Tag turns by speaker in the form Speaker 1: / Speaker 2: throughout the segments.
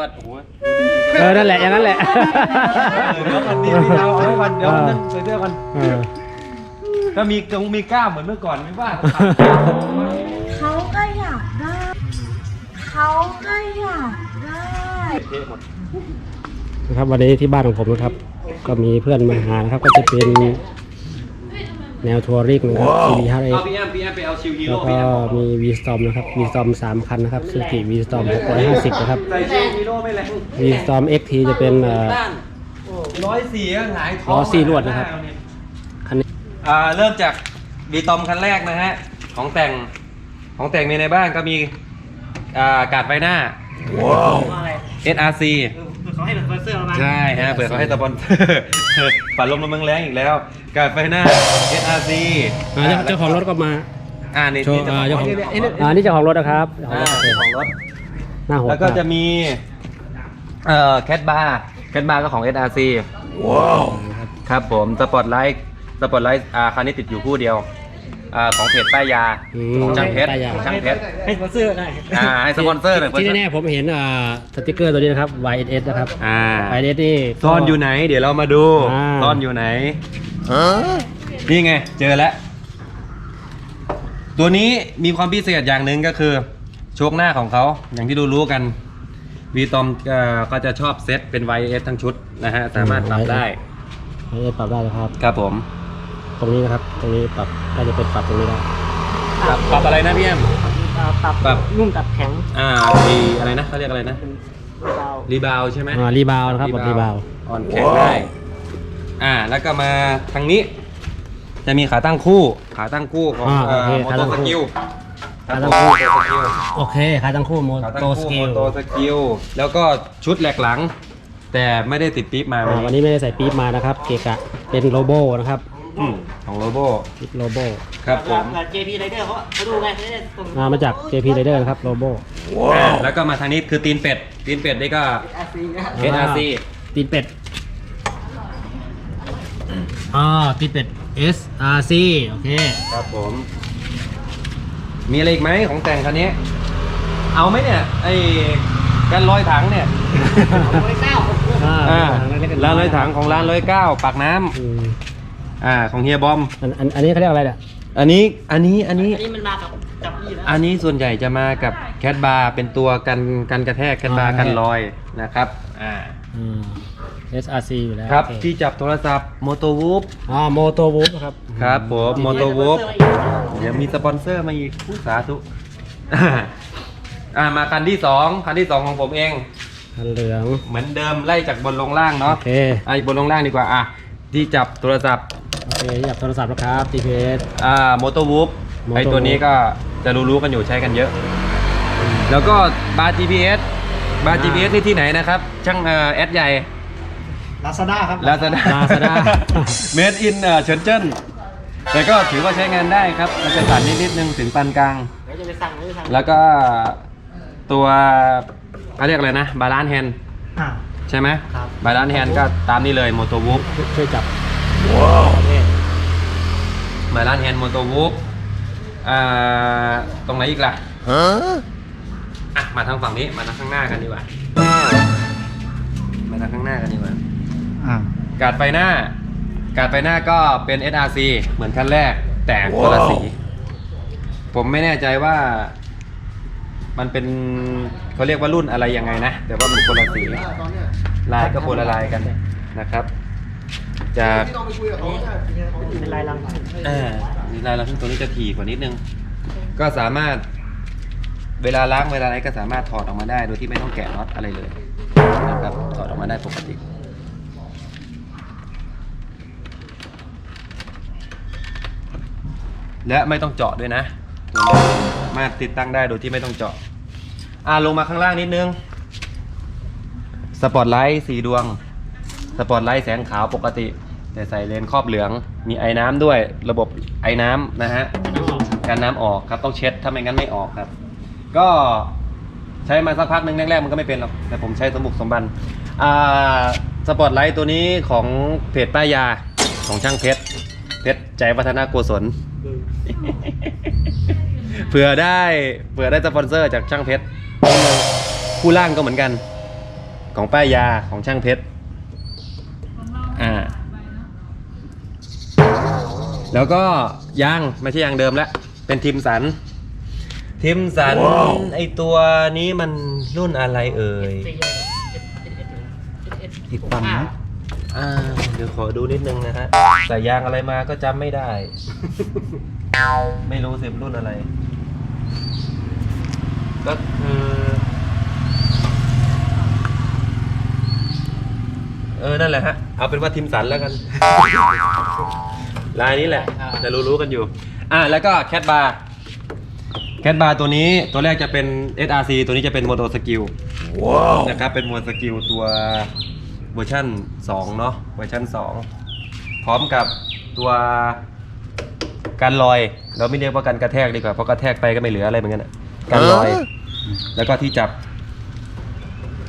Speaker 1: วัดโอ้ย
Speaker 2: เออ นั่นแหละ อย่างนั้นแหละ
Speaker 1: เดี๋ยวมันนี่พี่เอาเอาไว้ก่อนเดี๋ยวมันใส่เสื้อก่อน
Speaker 2: เออ
Speaker 1: ถ้ามีกงมีกล้ามเหมือนเมื่อก่อนไม่ว่า
Speaker 3: เขาก็อยากได้ เขาก็อยากได้
Speaker 2: นะครับวันนี้ที่บ้านของผมนะครับ ก็มีเพื่อนมาหานะครับก็จะเป็นแนวทัวริงนะครับ CB 5
Speaker 1: เอา
Speaker 2: x
Speaker 1: พี่แอมพี่แอม ไปเอาชิวฮี
Speaker 2: แล้
Speaker 1: โร่
Speaker 2: วก็
Speaker 1: พี่แอม
Speaker 2: มี V Storm นะครับ V Storm 3คันนะครับซูกิ V Storm 650นะครับ
Speaker 1: ใส่ชิวฮีโร่ไม่แรง
Speaker 2: V Storm XT จะเป็นเอ่อ
Speaker 1: ร้อยสี่ก็หงายท้อง
Speaker 2: ล้อสี่ลวดนะครับ คันนี้
Speaker 1: อ่าเริ่มจากวีตอมคันแรกนะฮะ ของแต่งของแต่งมีในบ้านก็มีอ่ากาดไฟหน้า SRC
Speaker 4: เขาให้เป็นสปอนเซอร์เรามา
Speaker 1: ใช่ฮะเปิดเขาให้สปอนเซอร์ปัดลมลมแรงๆอีกแล้ว กาดไฟหน้า SRC
Speaker 2: อ่าเจ้าเจ้าของรถก็มา
Speaker 1: อ่านี่
Speaker 2: โชว์
Speaker 1: นี่
Speaker 2: อ่าเจ้าของ
Speaker 1: นี่นี่
Speaker 2: อ่านี่เจ้าของรถนะครับเจ้าของ
Speaker 1: อ่าร
Speaker 2: ถ
Speaker 1: เจ้าของรถ
Speaker 2: หน้าหัว
Speaker 1: แล้วก็จะมีเอ่อแคทบาร์แคทบาร์ก็ของ SRC ว้าว ครับผมสปอตไลท์สปอตไลท์อ่าคันนี้ติดอยู่คู่เดียวอ่าของเพจป้ายยา
Speaker 2: อืม
Speaker 1: ของช่างเพชร
Speaker 2: ป้ายยา
Speaker 1: ของช่างเพชร
Speaker 4: ให้สปอนเซอร์ได้
Speaker 1: อ่าให้สปอนเซอร์หน่อย
Speaker 2: ที่แน่ๆผมเห็นอ่าสติกเกอร์ตัวนี้นะครับ YSS นะครับ
Speaker 1: อ่า
Speaker 2: YSS นี่
Speaker 1: ซ่อนอยู่ไหน เดี๋ยวเรามาดู
Speaker 2: อ่า
Speaker 1: ซ่อนอยู่ไหนนี่ไง เจอแล้ว ตัวนี้มีความพิเศษอย่างหนึ่งก็คือโชคหน้าของเขาอย่างที่ดูรู้กันวีตอมก็จะชอบเซตเป็น YS ทั้งชุดนะฮะสามารถปรับได้
Speaker 2: YSS ปรับได้นะครับ
Speaker 1: ครับผม
Speaker 2: ตรงนี้นะครับ ตรงนี้ปรับน่าจะเป็นปรับตรงนี้ได้
Speaker 1: ปรับปรับอะไรนะพี่แอม
Speaker 4: ปรับ
Speaker 1: ปรับ
Speaker 4: นุ่มตัดแข็ง
Speaker 1: อ่ารีอะไรนะเขาเรียกอะไรนะ
Speaker 4: เบา
Speaker 1: รีบาวใช่ไหม
Speaker 2: อ่ารีบาวนะครับปรับรีบาว
Speaker 1: อ่อนแข็งได้อ่าแล้วก็มาทางนี้ จะมีขาตั้งคู่ ขาตั้งคู่ของ
Speaker 2: อ่า
Speaker 1: เอ่อ
Speaker 2: โอเค
Speaker 1: โม
Speaker 2: ขา
Speaker 1: โต
Speaker 2: ตั้ง
Speaker 1: ส
Speaker 2: คู่
Speaker 1: กิล
Speaker 2: ขาตั้งคู่
Speaker 1: โมโตสกิล
Speaker 2: โอเคขาตั้งคู่โม
Speaker 1: ขาตั้ง
Speaker 2: โต
Speaker 1: คู่
Speaker 2: สกิล
Speaker 1: โมโตสกิลแล้วก็ชุดแหลกหลัง แต่ไม่ได้ติดปี๊บมา
Speaker 2: อ่าวันนี้ไม่ได้ใส่ปี๊บมานะครับ เกะกะเป็นโลโบนะครับ
Speaker 1: อืมของโลโบ
Speaker 2: ปี๊บโลโบ
Speaker 1: ครับผม
Speaker 4: เผื่อ JP Rider เขาเขาดูไงเขาจะตรง
Speaker 2: อ่ามาจาก JP Rider นะครับโลโบ
Speaker 1: อ่าแล้วก็มาทางนี้คือตีนเป็ด ตีนเป็ดนี่ก็
Speaker 4: RC นะ
Speaker 1: SRC
Speaker 2: ตีนเป็ด อ่าตีนเป็ด S R C โอเค
Speaker 1: ครับผม มีอะไรอีกไหมของแต่งคันนี้ เอาไหมเนี่ย ไอ้กันลอยถังเนี่ย
Speaker 4: ร้อยเก้า
Speaker 1: อ่าร้านร้อยถังของร้านร้อยเก้าปากน้ำ
Speaker 2: อืม
Speaker 1: อ่า ของเฮียบอม
Speaker 2: อันอันอันนี้เขาเรียกอะไรเนี่ย
Speaker 1: อันนี้อันนี้อันนี้
Speaker 4: อันนี้มันมากับกับพี่แล้ว
Speaker 1: อันนี้ส่วนใหญ่จะมากับแคทบาร์เป็นตัวกันกันกระแทกแคทบาร์กันลอยนะครับ อ่า
Speaker 2: อืม S R C อยู่แล้ว
Speaker 1: ครับ
Speaker 2: โอเที่
Speaker 1: จับโทรศัพท์โมโตวูฟ
Speaker 2: อ่าโมโตวูฟครับ
Speaker 1: ครับผมโมโตวูฟ
Speaker 4: สปอนเซอร์มาอีก
Speaker 1: เดี๋ยวมีสปอนเซอร์มาอีกผู้สาธุอ่ามาคันที่สองคันที่สองของผมเอง
Speaker 2: คันเหลือง
Speaker 1: เหมือนเดิมไล่จากบนลงล่างเนาะ
Speaker 2: โอเค
Speaker 1: ไอ้บนลงล่างดีกว่าอะที่จับโทรศัพท์
Speaker 2: โอเคจับโทรศัพท์แล้วครับ GPS
Speaker 1: อ่าโมโตวูฟ
Speaker 2: Moto
Speaker 1: ไอตัวนี้ก็จะรู้ๆกันอยู่ใช้กันเยอะ แล้วก็บาร์ GPS บาร์ GPS นี่ที่ไหนนะครับ ช่างเอ่อแอดใหญ่
Speaker 4: ลาซาด้าครับ
Speaker 1: ลาซาด้า
Speaker 2: Lazada
Speaker 1: เมดอินเอ่อเฉินเจิ้นแต่ก็ถือว่าใช้งานได้ครับ มันจะสั่นนิดๆนึงถึงปานกลาง
Speaker 4: เดี๋ยวจะไปสั่งเดี๋ยวจะสั่ง
Speaker 1: แล้วก็ตัวเขาเรียกอะไรนะ บาลานแฮน
Speaker 4: อ่า
Speaker 1: ใช่ไหม
Speaker 4: ครับ
Speaker 1: บาลานแฮนก็ตามนี้เลยโมโตวูฟ
Speaker 2: ช่วยจับ
Speaker 1: มาร้านแฮนด์มอเตอร์วูฟอ่าตรงไหนอีกล่ะอะมาทางฝั่งนี้มาทางข้างหน้ากันดีกว่ามาทางข้างหน้ากันดีกว่า
Speaker 4: อ่า
Speaker 1: การดไฟหน้า การดไฟหน้าก็เป็น SRC เหมือนคันแรก แต่คนละสี ผมไม่แน่ใจว่า มันเป็นเขาเรียกว่ารุ่นอะไรยังไงนะ แต่ว่ามันคนละสี ลายก็คนละลายกันนะครับจาก
Speaker 4: เป็นลายลัง
Speaker 1: อ่าลายเราซึ่งตัวนี้จะถี่กว่านิดนึง ก็สามารถเวลาล้างเวลาอะไรก็สามารถถอดออกมาได้ โดยที่ไม่ต้องแกะน็อตอะไรเลยนะครับถอดออกมาได้ปกติ และไม่ต้องเจาะด้วยนะมาติดตั้งได้โดยที่ไม่ต้องเจาะ อ่าลงมาข้างล่างนิดนึง สปอตไลท์สีดวง สปอตไลท์แสงขาวปกติ แต่ใส่เลนส์ครอบเหลือง มีไอ้น้ำด้วย ระบบไอ้น้ำนะฮะ การน้ำออกครับต้องเช็ด ถ้าไม่งั้นไม่ออกครับ ก็ใช้มาสักพักหนึ่งแรกๆมันก็ไม่เป็นหรอก แต่ผมใช้สมบุกสมบัน อ่า สปอตไลท์ตัวนี้ของเพจป้ายยาของช่างเพชร เพชรใจวัฒนาโกศล เผื่อได้เผื่อได้สปอนเซอร์จากช่างเพชรคู่ล่างก็เหมือนกัน ของป้ายยาของช่างเพชรอ่า แล้วก็ยางไม่ใช่ยางเดิมแล้วเป็นทิมสัน ทิมสัน ไอตัวนี้มันรุ่นอะไรเอ่ย
Speaker 4: อีกฝั่งนะ
Speaker 1: อ่าเดี๋ยวขอดูนิดนึงนะฮะใส่ยางอะไรมาก็จำไม่ได้ ไม่รู้สิรุ่นอะไร ก็คือ เออ นั่นแหละฮะ เอาเป็นว่าทิมสันแล้วกัน ลายนี้แหละจะรู้ๆกันอยู่ อะแล้วก็แคทบาร์แคทบาร์ตัวนี้ตัวแรกจะเป็น SRC ตัวนี้จะเป็นโมโ o สกิลนะครับ เป็นโมโ o สกิลตัว เวอร์ชัน2 เนาะเวอร์ชัน2 พร้อมกับตัวการลอย เราไม่เรียกว่าการกระแทกดีกว่า เพราะกระแทกไปก็ไม่เหลืออะไรเหมือนกันอะการลอย แล้วก็ที่จับ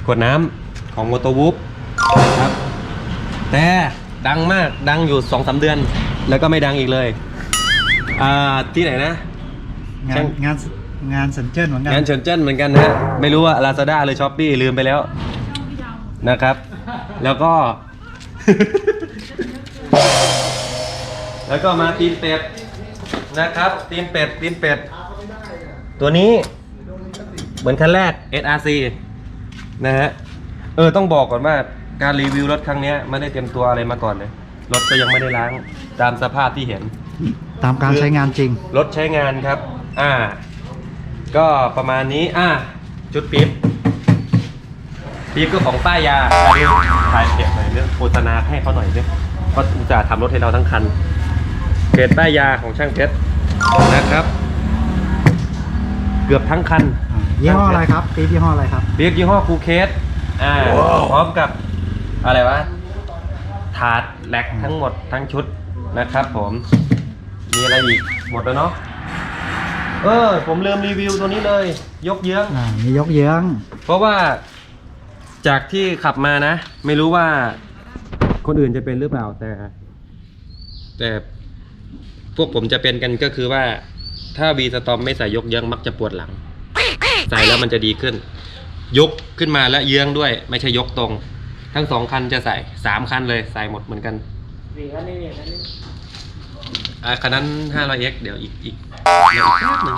Speaker 1: ขวดน้ำของโมโตวูฟนะครับ แต่ดังมากดังอยู่สองสาเดือน แล้วก็ไม่ดังอีกเลย อ่าที่ไหนนะ
Speaker 4: งา
Speaker 1: ช่านง
Speaker 4: งานงานสัญเจิ้นเหมือนกัน
Speaker 1: งานเฉินเจิ้นเหมือนกันนะฮะไม่รู้ว่า Lazada หรือ Shopee ลืมไปแล้วนะครับ แล้วก็ แล้วก็มาตีนเป็ดนะครับ ตีนเป็ดตีนเป็ด ตัวนี้เหมือนคันแรก SRC นะฮะ เออต้องบอกก่อนว่าการรีวิวรถครั้งเนี้ยไม่ได้เตรียมตัวอะไรมาก่อนเลย รถก็ยังไม่ได้ล้างตามสภาพที่เห็น
Speaker 4: ตามการใช้งานจริง
Speaker 1: รถใช้งานครับ อ่า ก็ประมาณนี้ อ่าชุดปี๊บ ปี๊บก็ของป้ายยาอันนี้ถ่ายเพจหน่อยเรื่องโฆษณาให้เขาหน่อยด้วยเพราะอุตส่าห์ทำรถให้เราทั้งคันเพจป้ายยาของช่างเพชรนะครับ เกือบทั้งคัน
Speaker 4: อ่ายี่ห้ออะไรครับปี๊บยี่ห้ออะไรครับ
Speaker 1: ปี๊บยี่ห้อคูเคสอ่าพร้อมกับอะไรวะถาดแหลกทั้งหมดทั้งชุดนะครับผม มีอะไรอีกหมดแล้วเนาะเออ ผมลืมรีวิวตัวนี้เลย ยกเยื้อง
Speaker 4: อ่ามียกเยื้อง
Speaker 1: เพราะว่า จากที่ขับมานะ ไม่รู้ว่าคนอื่นจะเป็นหรือเปล่าแต่ แต่พวกผมจะเป็นกันก็คือว่า ถ้าวีสตอมไม่ใส่ยกเยื้องมักจะปวดหลัง ใส่แล้วมันจะดีขึ้น ยกขึ้นมาและเยื้องด้วย ไม่ใช่ยกตรง ทั้งสองคันจะใส่สามคันเลยใส่หมดเหมือนกัน
Speaker 2: นี่อันนี้อันนี้
Speaker 1: อ่าคันนั้น 500x เดี๋ยวอีกอีกเดี๋ยวอีกแป๊บนึง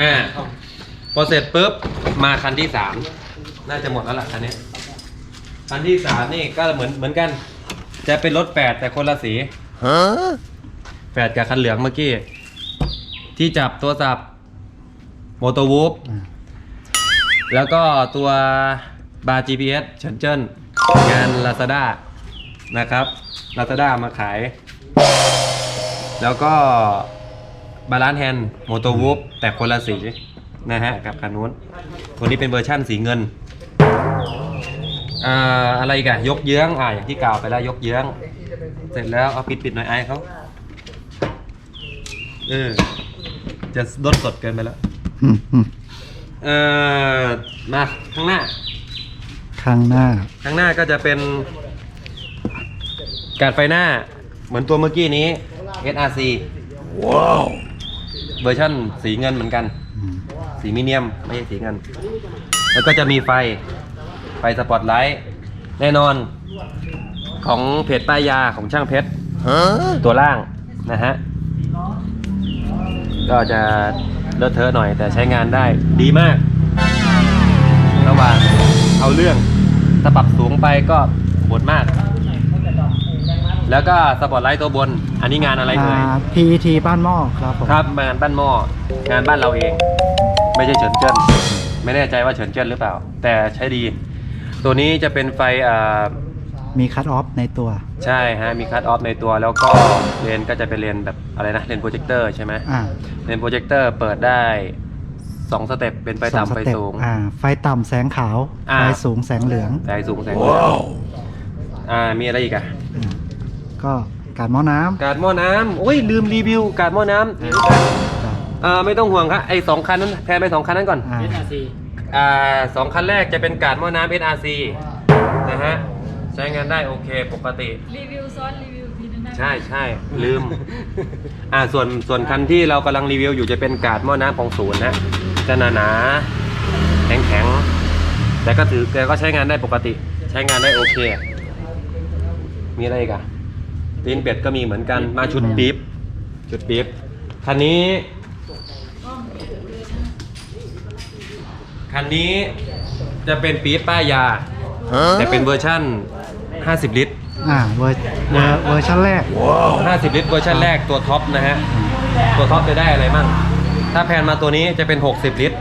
Speaker 1: อ่าพอเสร็จปุ๊บมาคันที่สาม น่าจะหมดแล้วล่ะคันนี้คันที่สามนี่ก็เหมือนเหมือนกัน จะเป็นรถแปดแต่คนละสีแปดกับคันเหลืองเมื่อกี้ ที่จับตัวสับโมโตวูฟ
Speaker 4: อ่า
Speaker 1: แล้วก็ตัวบาร์ GPS เฉินเจิ้นงาน Lazada นะครับ Lazada มาขาย แล้วก็บาลานแฮนโมโตวูฟแต่คนละสีนะฮะกับคันนู้นตัวนี้เป็นเวอร์ชั่นสีเงิน อ่าอะไรอีกันยกเยื้องอ่าอย่างที่กล่าวไปแล้วยกเยื้อง เสร็จแล้วเอาปิดปิดหน่อยไอายเขาเออจะดดสดเกินไปแล้ว
Speaker 4: อืมอืม
Speaker 1: เอ่อมาข้างหน้า
Speaker 4: ข้างหน้า
Speaker 1: ข้างหน้าก็จะเป็นการดไฟหน้า เหมือนตัวเมื่อกี้นี้ SRC ว้าวเวอร์ชั่นสีเงินเหมือนกัน
Speaker 4: อืม
Speaker 1: สีมิเนียม ไม่ใช่สีเงิน แล้วก็จะมีไฟ ไฟสปอตไลท์แน่นอนของเพจป้ายยาของช่างเพชรตัวล่างนะฮะ ก็จะเลอะเทอะหน่อยแต่ใช้งานได้ดีมาก ระหว่างเอาเรื่องถ้าปรับสูงไปก็บดมาก แล้วก็สปอตไลท์ตัวบน อันนี้งานอะไรเอ่ย
Speaker 4: อ่า PET บ้านหม้อครับผม
Speaker 1: ครับงานบ้านหม้องานบ้านเราเอง ไม่ใช่เฉินเจิ้นไม่แน่ใจว่าเฉินเจิ้นหรือเปล่า แต่ใช้ดี ตัวนี้จะเป็นไฟอ่า
Speaker 4: มีคัตออฟในตัว
Speaker 1: ใช่ฮะมีคัตออฟในตัวแล้วก็เลนก็จะเป็นเลนแบบอะไรนะเลนโปรเจคเตอร์ใช่ไหม
Speaker 4: อ่า
Speaker 1: เลนโปรเจคเตอร์เปิดได้2สเต็ปเป็นไฟ
Speaker 4: สอง
Speaker 1: ต่ำ
Speaker 4: ส
Speaker 1: ไฟ
Speaker 4: เต็ป
Speaker 1: สูง
Speaker 4: อ่า ไฟต่ำแสงขาว
Speaker 1: อ่า
Speaker 4: ไฟสูงแสงเหลือง
Speaker 1: แสงสูงแสงเหนืออ่ามีอะไรอีกอะ
Speaker 4: อ่าก็การหม้อน้ำ
Speaker 1: การหม้อน้ำโอ้ยลืมรีวิวการหม้อน้ำ
Speaker 4: ครับ
Speaker 1: อ่าไม่ต้องห่วงครับไอสองคันนั้นแทนไปสองคันนั้นก่อน
Speaker 4: อ่า
Speaker 2: เอสอาร์ซี
Speaker 1: อ่าสองคันแรกจะเป็นการหม้อน้ำ SRC นะฮะ ใช้งานได้โอเคปกติ
Speaker 3: รีวิวซ้อนรีวิวทีนึงได้ไหม
Speaker 1: ใช่ใช่ลืม อ่าส่วนส่วนคันที่เรากำลังรีวิวอยู่จะเป็นการ์ดหม้อน้ำของศูนย์นะจะหนาหนาๆแข็งแข็งแต่ก็ถือแต่ก็ใช้งานได้ปกติ ใช้งานได้โอเค มีอะไรอีกอะตีนเป็ดก็มีเหมือนกันมาชุดปี๊บชุดปี๊บคันนี้ คันนี้จะเป็นปี๊บป้ายยา แต่เป็นเวอร์ชั่น 50 ลิตร
Speaker 4: อ่าเวอร์เวอร์เวอร์ชันแรก
Speaker 1: 50 ลิตรเวอร์ชันแรกตัวท็อปนะฮะ ตัวท็อปจะได้อะไรมั่งถ้าแพนมาตัวนี้จะเป็น 60 ลิตร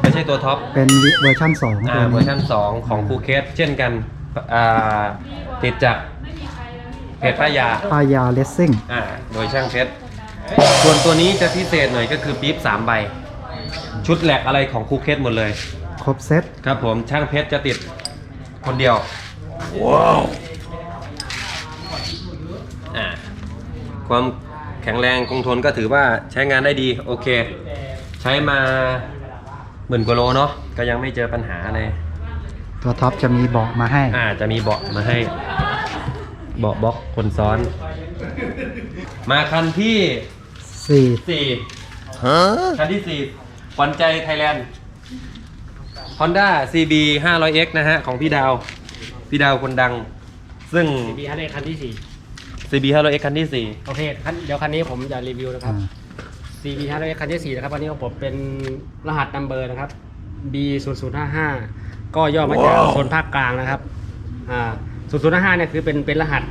Speaker 1: ไม่ใช่ตัวท็อป
Speaker 4: เป็นเวอร์ชันสอง
Speaker 1: อ่าเวอร์ชัน2 ของภูเก็ตเช่นกันอ่าติดจากเพจป้ายยา
Speaker 4: ปายาเลสซิ่ง
Speaker 1: อ่าโดยช่างเพชรส่วนตัวนี้จะพิเศษหน่อยก็คือปี๊บ3ใบ ชุดแหลกอะไรของภูเก็ตหมดเลย
Speaker 4: ครบเซต
Speaker 1: ครับผมช่างเพชรจะติดคนเดียว ว้าวอ่าความแข็งแรงคงทนก็ถือว่าใช้งานได้ดี โอเค ใช้มาหมื่นกว่าโลเนาะก็ยังไม่เจอปัญหาเลย
Speaker 4: ตัวท็อปจะมีเบาะมาให้
Speaker 1: อ่าจะมีเบาะมาให้ เบาะบล็อกคนซ้อน มาคันที่
Speaker 4: 4
Speaker 1: สี่คันที่สี่ ขวัญใจไทยแลนด์ Honda CB 500X นะฮะ ของพี่ดาว พี่ดาวคนดัง ซึ่ง
Speaker 2: CB คันนี้คันที่สี่
Speaker 1: CB 500X คันที่สี่
Speaker 2: โอเคคันเดี๋ยวคันนี้ผมจะรีวิวนะครับ CB คันนี้คันที่สี่นะครับคันนี้ของผมเป็นรหัสนัมเบอร์นะครับ B 0 0 5 5ก็ย่อมาจากโซนภาคกลางนะครับอ่า0 0 5 5เนี่ยคือเป็นเป็นรหัส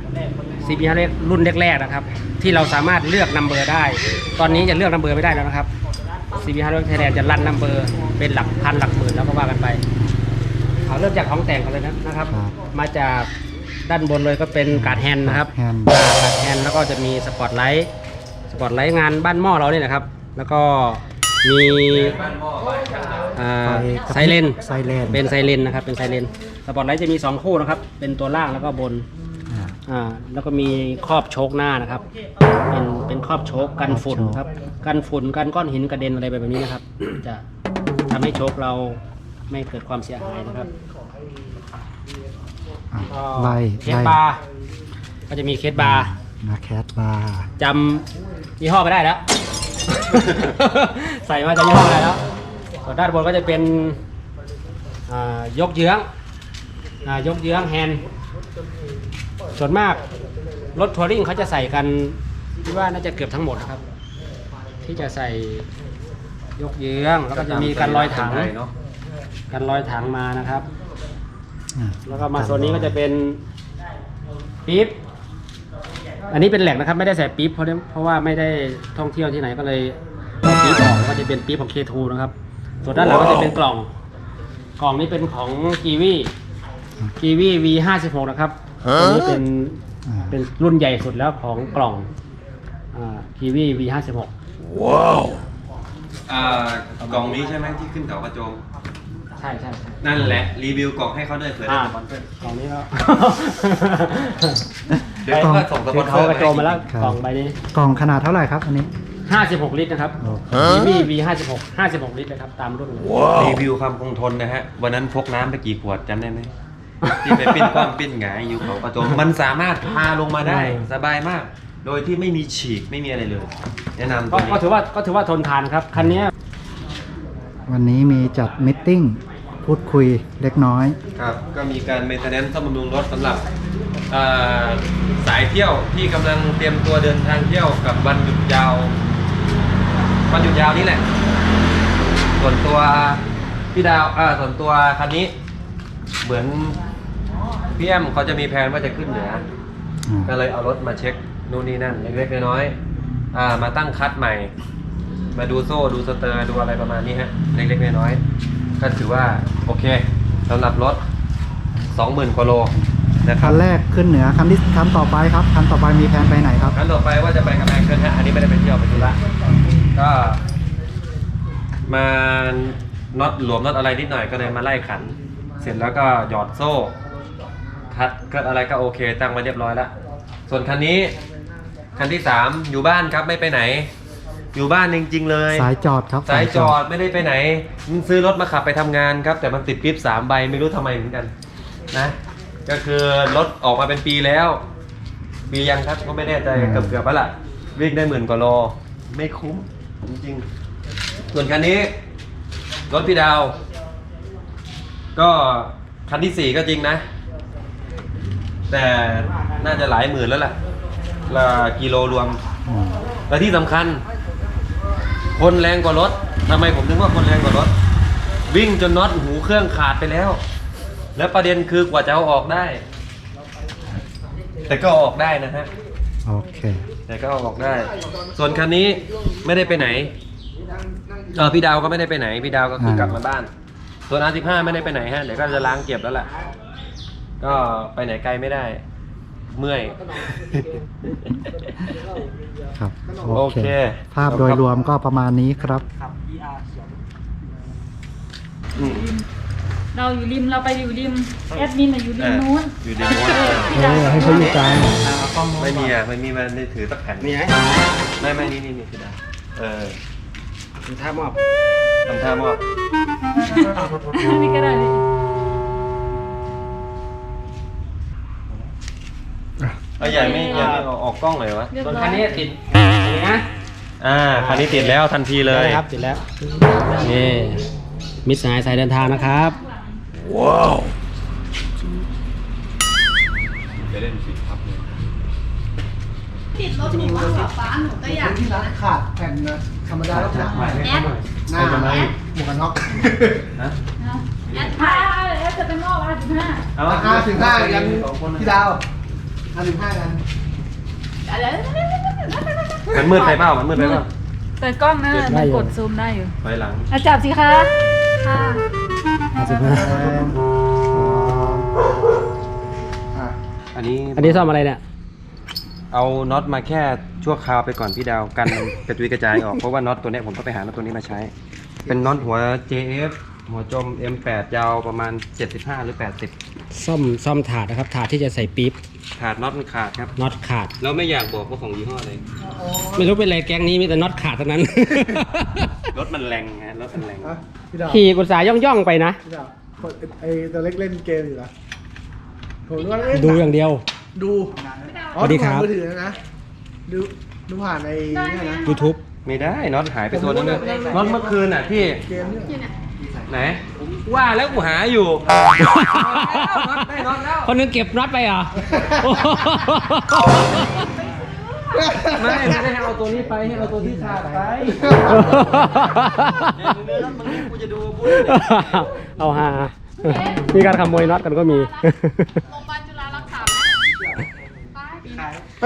Speaker 2: CB คันรุ่นแรกๆนะครับ ที่เราสามารถเลือกนัมเบอร์ได้ ตอนนี้จะเลือกนัมเบอร์ไม่ได้แล้วนะครับ CB คันไทยแลนด์จะรันนัมเบอร์เป็นหลักพันหลักหมื่นแล้วก็ว่ากันไปเอาเริ่มจากของแต่งกันเลยนะนะครับ
Speaker 4: ครับ
Speaker 2: มาจากด้านบนเลยก็เป็นการ์ดแฮนด์นะครับ
Speaker 4: แฮนด์
Speaker 2: อ่าการ์ดแฮนด์แล้วก็จะมีสปอตไลท์สปอตไลท์งานบ้านหม้อเราเนี่ยนะครับ แล้วก็มีอ่า
Speaker 4: ไฟกระพริบ
Speaker 2: ไซเลน
Speaker 4: ไซเรน
Speaker 2: เป็นไซเลนนะครับเป็นไซเลนสปอตไลท์จะมี 2 คู่นะครับ เป็นตัวล่างแล้วก็บน
Speaker 4: อ่า
Speaker 2: อ่าแล้วก็มีครอบโชคหน้านะครับ เป็นเป็นครอบโชคกันฝุ่น
Speaker 4: ครอบโชค
Speaker 2: ครับ กันฝุ่นกันก้อนหินกระเด็นอะไรแบบนี้นะครับ จะทำให้โชคเราไม่เกิดความเสียหายนะครับ
Speaker 4: อะ
Speaker 2: ก็
Speaker 4: ไล่
Speaker 2: เคส
Speaker 4: ไล่
Speaker 2: บาร์ก็จะมีเคสบาร์
Speaker 4: นาแคทบาร์
Speaker 2: จำยี่ห้อไม่ได้แล้ว ใส่มาจะยี่ห้ออะไรแล้วส่วนด้านบนก็จะเป็นอ่ายกเยื้องอ่ายกเยื้องแฮนด์ ส่วนมากรถทัวริงเขาจะใส่กันที่ว่าน่าจะเกือบทั้งหมดนะครับ ที่จะใส่ยกเยื้องแล้วก็จะมีกันรอยถัง
Speaker 1: เนาะ
Speaker 2: กันรอยถังมานะครับ
Speaker 4: อะ
Speaker 2: แล้วก็มาโซนนี้ก็จะเป็นปี๊บอันนี้เป็นแหลกนะครับ ไม่ได้ใส่ปี๊บเพราะเพราะว่าไม่ได้ท่องเที่ยวที่ไหนก็เลยเอาปี๊บออกก็จะเป็นปี๊บของ K2 นะครับ ส่วนด้านหลังก็จะเป็นกล่อง กล่องนี้เป็นของกีวีกีวี V56 นะครับ ตัวนี้เป็น
Speaker 4: อ่า
Speaker 2: เป็นรุ่นใหญ่สุดแล้วของกล่องกีวี V56
Speaker 1: อ่ากล่องนี้ใช่ไหมที่ขึ้นเขากระโจม
Speaker 2: ใช่ใช่ใช่
Speaker 1: นั่นแหละรีวิวกล่องให้เขาด้วยเผื่อได้
Speaker 2: อ่า
Speaker 1: สปอนเซอร์
Speaker 2: กล่องนี้ก็
Speaker 1: เดี๋ยวเขาก็ส่งสปอนเซอ
Speaker 2: เขา
Speaker 1: ร์
Speaker 2: กระโจมมาแล้ว
Speaker 4: ครับ
Speaker 2: กล่องใบนี้
Speaker 4: กล่องขนาดเท่าไหร่ครับอันนี้
Speaker 2: 56ลิตรนะครับ
Speaker 4: โอ้
Speaker 2: วีวี56 56ลิตรนะครับตามรุ่นเลย
Speaker 1: รีวิวความคงทนนะฮะวันนั้นพกน้ำไปกี่ขวดจำได้ไหม ที่ไปปิ้นความปิ้นหงายอยู่เขากระโจมมันสามารถพาลงมาได้ สบายมาก โดยที่ไม่มีฉีกไม่มีอะไรเลย แนะนำ
Speaker 2: ก็
Speaker 1: ตัวนี้
Speaker 2: ก็ถือว่าก็ถือว่าทนทานครับ คันเนี้ย
Speaker 4: วันนี้มีจัดมิทติ้งพูดคุยเล็กน้อย
Speaker 1: ครับ ก็มีการเมนเทนแนนซ์ซ่อมบำรุงรถสำหรับอ่าสายเที่ยวที่กำลังเตรียมตัวเดินทางเที่ยวกับวันหยุดยาว วันหยุดยาวนี่แหละ ส่วนตัวพี่ดาวอ่าส่วนตัวคันนี้ เหมือนพี่แอมเขาจะมีแผนว่าจะขึ้นเหนือ
Speaker 4: อ่า
Speaker 1: ก็เลยเอารถมาเช็คนู่นนี่นั่น เล็กๆน้อยๆอ่ามาตั้งคัดใหม่ มาดูโซ่ดูสเตอร์ดูอะไรประมาณนี้ฮะเล็กๆน้อยๆก็ถือว่าโอเคสำหรับรถ20,000กว่าโลนะค
Speaker 4: คั
Speaker 1: รับ
Speaker 4: นแรกขึ้นเหนือคันที่คันต่อไปครับคันต่อไปมีแผนไปไหนครับ
Speaker 1: คันต่อไปว่าจะไปกับแมงเคิลฮะ อันนี้ไม่ได้ไปเที่ยวไปธุระก็ มาน็อตหลวมน็อตอะไรนิดหน่อยก็เลยมาไล่ขัน เสร็จแล้วก็หยอดโซ่ คัดเกิดอะไรก็โอเค ตั้งไว้เรียบร้อยแล้ว ส่วนคันนี้ คันที่สามอยู่บ้านครับไม่ไปไหน อยู่บ้านจริงๆเลย
Speaker 4: สายจอดครับ
Speaker 1: สายจอดไม่ได้ไปไหนมันซื้อรถมาขับไปทำงานครับ แต่มันติดปิ๊บสามใบไม่รู้ทำไมเหมือนกันนะ ก็คือรถออกมาเป็นปีแล้ว ปียังครับก็ไม่แน่ใจเกือบเกือบๆแล้วล่ะวิ่งได้หมื่นกว่าโลไม่คุ้มจริงๆส่วนคันนี้ รถพี่ดาว ก็คันที่สี่ก็จริงนะ แต่น่าจะหลายหมื่นแล้วล่ะละกิโลรวม
Speaker 4: อืม
Speaker 1: และที่สำคัญ คนแรงกว่ารถทำไมผมถึงว่าคนแรงกว่ารถ วิ่งจนน็อตหูเครื่องขาดไปแล้ว แล้วประเด็นคือกว่าจะเอาออกได้ แต่ก็เอาออกได้นะฮะ
Speaker 4: โอเค
Speaker 1: แต่ก็เอาออกได้ ส่วนคันนี้ไม่ได้ไปไหน เออพี่ดาวก็ไม่ได้ไปไหน พี่ดาวก็คือ
Speaker 4: อ่าก
Speaker 1: กลับมาบ้าน ส่วน R15 ไม่ได้ไปไหนฮะ เดี๋ยวก็จะล้างเก็บแล้วแหละ ก็ไปไหนไกลไม่ได้ เมื่อย
Speaker 4: ครับ
Speaker 1: โอเค
Speaker 4: ภาพโดยรวมก็ประมาณนี้ครับ
Speaker 2: ครับ ER เขียว
Speaker 1: อืม
Speaker 3: เราอยู่ริมเราไปอยู่ริมแอดมินน่ะอยู่ริมนู้น
Speaker 1: อยู่ดีนู้น
Speaker 4: เออให้เขาอยู่กลาง
Speaker 1: ไม่มีอะไม่มีมันได้ถือสักแผ่น
Speaker 2: มีไหม
Speaker 1: ไม่ไม่นี่นี่นี่พี่ดาวเออ
Speaker 2: มีท่ามอบ
Speaker 1: ทำท่ามอบ
Speaker 3: นี่ก็ได้เลย
Speaker 1: เอาใหญ่ไม่ใหญ่ไม่เอาออกกล้องเลยวะ
Speaker 3: เรียบ
Speaker 2: ส่วน
Speaker 3: ร้อ
Speaker 2: คั
Speaker 3: ย
Speaker 2: นนี้ติดนี่นะ
Speaker 1: อ่าคันนี้ติดแล้วทันทีเลย
Speaker 2: ครับติดแล้วนี่มิตรสหายสายเดินทางนะครับ
Speaker 1: จะเล่นสิครับ
Speaker 3: ติดรถหนูว่าหัวฟ้าหนูก็อยาก
Speaker 5: ที่รักขาดแผ่นนะ ธรรมดาแล้วขาด
Speaker 3: แอด
Speaker 5: หน้าหมวกกันน็อก
Speaker 1: ฮะ
Speaker 3: แอดพาแอดจะเป็นรอบอาทิตย์ห้า
Speaker 1: เอา
Speaker 5: ห้าถึงห้ากันพี่ดาวห้าถึงห้ากัน
Speaker 3: อะไร
Speaker 1: มันมืดไปเปล่ามันมืดไปเปล่า
Speaker 3: เปิดกล้องนะมันกดซูมได้อยู่
Speaker 1: ไปหลัง
Speaker 3: อาจับสิคะค่ะ
Speaker 5: อะ
Speaker 1: อันนี้
Speaker 2: อันนี้ซ่อมอะไรเนี่ย
Speaker 1: เอาน็อตมาแค่ชั่วคราวไปก่อนพี่ดาวกันมันกระจุยกระจายออก เพราะว่าน็อตตัวเนี้ยผมก็ไปหาน็อตตัวนี้มาใช้ เป็นน็อตหัว JF หัวจม M8 ยาวประมาณ 75 หรือ 80
Speaker 2: ซ่อมซ่อมถาดนะครับถาดที่จะใส่ปี๊บ
Speaker 1: ขาดน็อตมันขาดครับ
Speaker 2: น็อตขาด
Speaker 1: เราไม่อยากบอกว่าของยี่ห้ออะไร
Speaker 2: ไม่รู้เป็นอะไรแก๊งนี้มีแต่น็อตขาดเท่านั้น
Speaker 1: รถมันแรงไงรถมันแรง
Speaker 5: อะพี่ดาว
Speaker 2: ขี่กุศาย่องย่องๆไปนะ
Speaker 5: พี่ดาวคนไอตัวเล็กเล่นเกมอยู่นะผมนึกว่าเล่น
Speaker 2: ดูอย่างเดียว
Speaker 5: ดู
Speaker 2: สวัสดีครับ
Speaker 5: มือถือนะดูดูผ่านไอ้เนี่ยนะ
Speaker 2: YouTube
Speaker 1: ไม่ได้น็อตหายไปตัวนึงเลยน็อตเมื่อคืนอะที่
Speaker 5: เกมเนี่ย
Speaker 1: ไหน ว่าแล้วกูหาอยู่ ได้น็อตแล้ว
Speaker 2: คนนึงเก็บน็อตไปเหรอ
Speaker 1: ไม่ ไม่ได้ให้เอาตัวนี้ไป ให้เอาตัวที่ขาดไปเนี่ยมึงเนื้อมึงนี่กูจะดูพูดเนี่ย
Speaker 2: เอาฮามีการขโมยน็อตกันก็มี
Speaker 3: โรงพยาบาลจุฬารักษา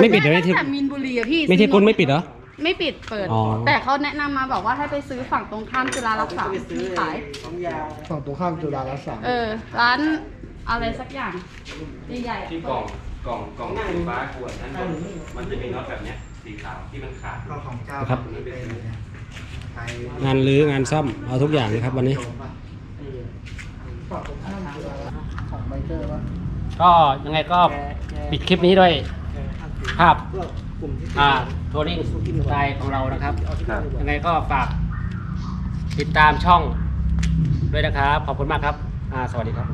Speaker 2: ไม่ปิดเดี๋ยวไม่ที่
Speaker 6: แต่มินบุรีอะพี่
Speaker 2: ไม่ใช่กุลไม่ปิดเหรอ
Speaker 6: ไม่ปิดเปิด
Speaker 2: อ๋อ
Speaker 6: แต่เขาแนะนำมาบอกว่าให้ไปซื้อฝั่งตรงข้ามจุฬารักษามีขาย
Speaker 5: ฝั่งตรงข้ามจุฬารักษา
Speaker 6: เออ ร้านอะไรสักอย่างใหญ่ๆ
Speaker 1: ที่กล่องกล่องกล่องสีฟ้าขวดนั้นมันจะมีน็อตแบบเนี้ยสีขาวที่มันขาด
Speaker 5: ก็ของเจ้า
Speaker 2: ครับ
Speaker 5: นี่เป็นไทย
Speaker 2: งานรื้องานซ่อมเอาทุกอย่างเลยครับวันนี้
Speaker 5: ฝั่งตรงข้ามจุฬารักษาของไบเกอร์ป่ะ
Speaker 2: ก็ยังไงก็ปิดคลิปนี้ด้วย ภาพอ่าทัวริงสไตล์ของเรานะครับ
Speaker 1: ครับ
Speaker 2: ยังไงก็ฝากติดตามช่องด้วยนะครับ ขอบคุณมากครับ อ่า สวัสดีครับ